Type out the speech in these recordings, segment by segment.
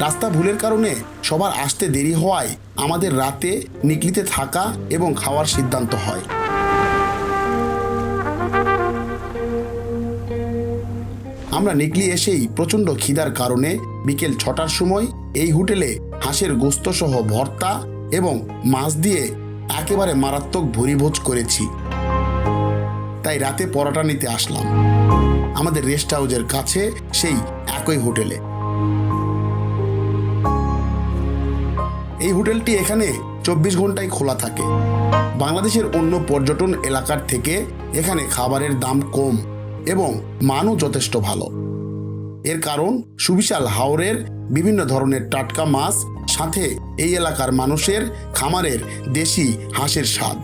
রাস্তা ভুলের কারণে সবার আসতে দেরি হওয়ায় আমাদের রাতে নিকলিতে থাকা এবং খাওয়ার সিদ্ধান্ত হয়। আমরা নিকলি এসেই প্রচণ্ড খিদার কারণে বিকেল ছটার সময় এই হোটেলে হাঁসের গোস্ত সহ ভর্তা এবং মাছ দিয়ে একেবারে মারাত্মক ভরিভোজ করেছি। তাই রাতে পরোটা নিতে আসলাম। আমাদের রেস্ট হাউসের কাছে সেই একই হোটেলে। এই হোটেলটি এখানে চব্বিশ ঘন্টায় খোলা থাকে। বাংলাদেশের অন্য পর্যটন এলাকার থেকে এখানে খাবারের দাম কম এবং মানও যথেষ্ট ভালো। এর কারণ, সুবিশাল হাওরের বিভিন্ন ধরনের টাটকা মাছ, সাথে এই এলাকার মানুষের খামারের দেশি হাঁসের স্বাদ।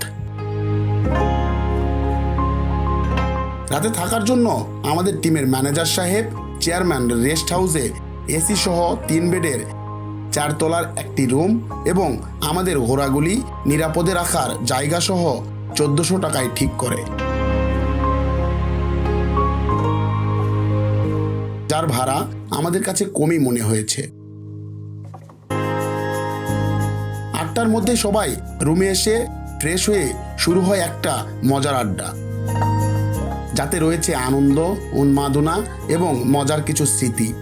রাতে থাকার জন্য আমাদের টিমের ম্যানেজার সাহেব, চেয়ারম্যান রেস্ট হাউসে এসি সহ তিন বেডের চারতলার একটি রুম এবং আমাদের ঘোড়াগুলি নিরাপদে রাখার জায়গা সহ চোদ্দশো টাকায় ঠিক করে। যার ভাড়া আমাদের কাছে কমই মনে হয়েছে। আটটার মধ্যে সবাই রুমে এসে ফ্রেশ হয়ে শুরু হয় একটা মজার আড্ডা। যাতে রয়েছে আনন্দ, উন্মাদনা এবং মজার কিছু স্মৃতি।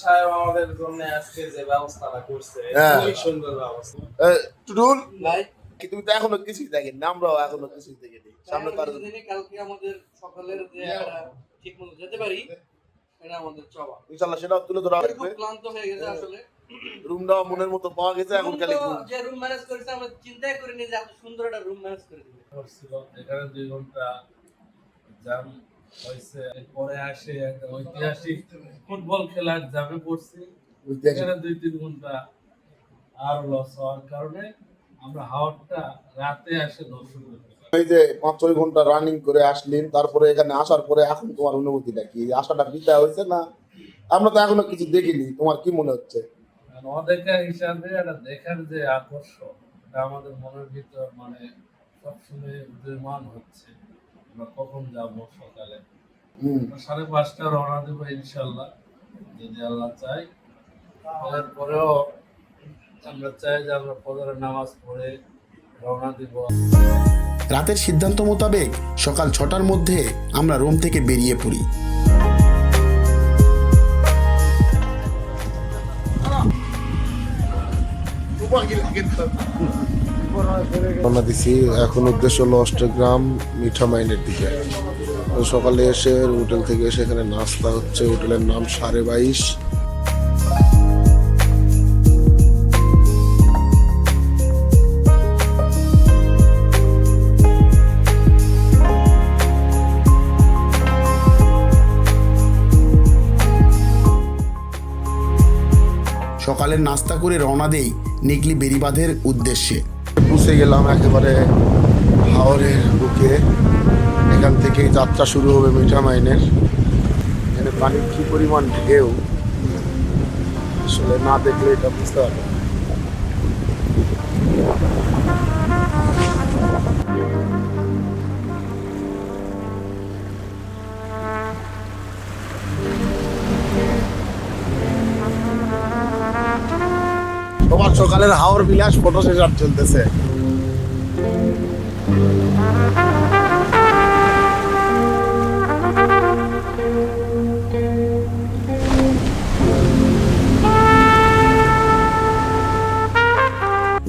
আমাদের জন্য আজকে যে ব্যবস্থাটা করছে হ্যাঁ। খুবই সুন্দর ব্যবস্থা। টুটুল? কি তুমি তো এখনও কিছুই দেখেনি আমরাও এখনও কিছুই দেখিনি। সামনে তো কালকে আমাদের সকালের যে একটা ঠিক যেতে পারি এটা আমাদের চাওয়া। ইনশাল্লাহ সেটাও তুলে ধরা লাগবে। ক্লান্ত হয়ে গেছে আসলে। রুমটাও মনের মতো পাওয়া গেছে এখন খালি যে রুম ম্যানেজ করেছে আমরা চিন্তাই করিনি যে এত সুন্দর একটা রুম ম্যানেজ করে দিবে। এখানে দুই ঘণ্টা জাম পরে আসে একটা ঐতিহাসিক ফুটবল খেলার জামে পড়ছি। ঐতিহাসিক। এখানে দুই তিন ঘণ্টা আর লস হওয়ার কারণে আমরা রাতে আসে দর্শন করি এই যে পাঁচ ছয় ঘণ্টা রানিং করে আসলেন তারপরে এখানে আসার পরে এখন তোমার অনুভূতিটা কি? বিদায় হয়েছে না? আমরা তো এখনও কিছু দেখিনি তোমার কি মনে হচ্ছে? অদেখা হিসাবে একটা দেখার যে আকর্ষণ এটা আমাদের মনের ভিতর মানে সবসময় উদীয়মান হচ্ছে। আমরা কখন যাব সকালে? হুম। সাড়ে পাঁচটা রওনা দেবো ইনশাল্লাহ যদি আল্লাহ চাই এরপরেও আমরা চাই যে আমরা ফজরের নামাজ পড়ে রওনা দিব। রাতের সিদ্ধান্ত মোতাবেক সকাল ছটার মধ্যে আমরা রুম থেকে বেরিয়ে পড়ি। রওনা দিছি। এখন উদ্দেশ্য হলো অষ্টগ্রাম মিঠা মাইনের দিকে। তো সকালে এসে হোটেল থেকে এসে এখানে নাস্তা হচ্ছে। হোটেলের নাম সাড়ে বাইশ। সকালের নাস্তা করে রওনা দেই নিকলি বেরিবাঁধের উদ্দেশ্যে। পৌঁছে গেলাম একেবারে হাওরের বুকে এখান থেকে যাত্রা শুরু হবে মিঠা মাইনের। এখানে পানির কী পরিমাণ ঢেউ, আসলে না দেখলে এটা বুঝতে পারবে তোমার সকালের হাওর বিলাস ফটো সেশন চলতেছে।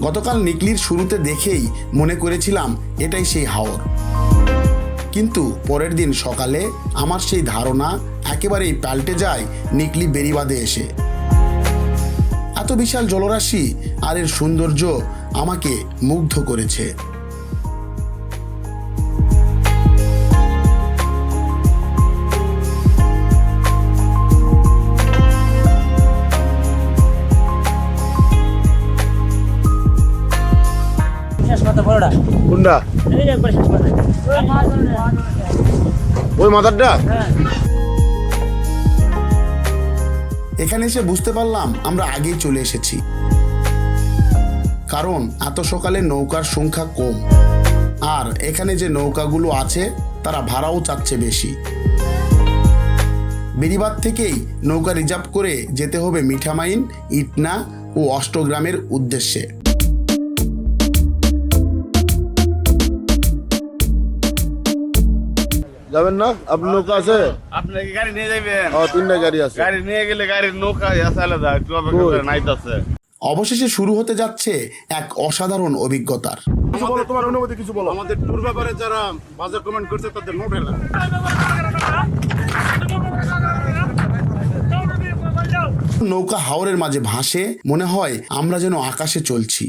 গতকাল নিকলির শুরুতে দেখেই মনে করেছিলাম এটাই সেই হাওর। কিন্তু পরের দিন সকালে আমার সেই ধারণা একেবারেই পাল্টে যায় নিকলি বেরিবাদে এসে। এত বিশাল জলরাশি আর এর সৌন্দর্য আমাকে মুগ্ধ করেছে। কোনটা? ওই মাথারটা? এখানে এসে বুঝতে পারলাম আমরা আগেই চলে এসেছি। কারণ এত সকালে নৌকার সংখ্যা কম। আর এখানে যে নৌকাগুলো আছে, তারা ভাড়াও চাচ্ছে বেশি। বেরিবাদ থেকেই নৌকা রিজার্ভ করে যেতে হবে মিঠামাইন, ইটনা ও অষ্টগ্রামের উদ্দেশ্যে। যাবেন না? আপনার নৌকা আছে? আপনার কি গাড়ি নিয়ে যাবেন ও তিনটা গাড়ি আছে। গাড়ি নিয়ে গেলে গাড়ির নৌকা আছে আলাদা একটু অপেক্ষা করে নাইতেছে অবশেষে শুরু হতে যাচ্ছে এক অসাধারণ অভিজ্ঞতার। কিছু বলো তোমার অনুভূতি কিছু বলো। আমাদের ট্যুর ব্যাপারে যারা বাজার কমেন্ট করছে তাদের নোট নৌকা হাওরের মাঝে ভাসে মনে হয় আমরা যেন আকাশে চলছি।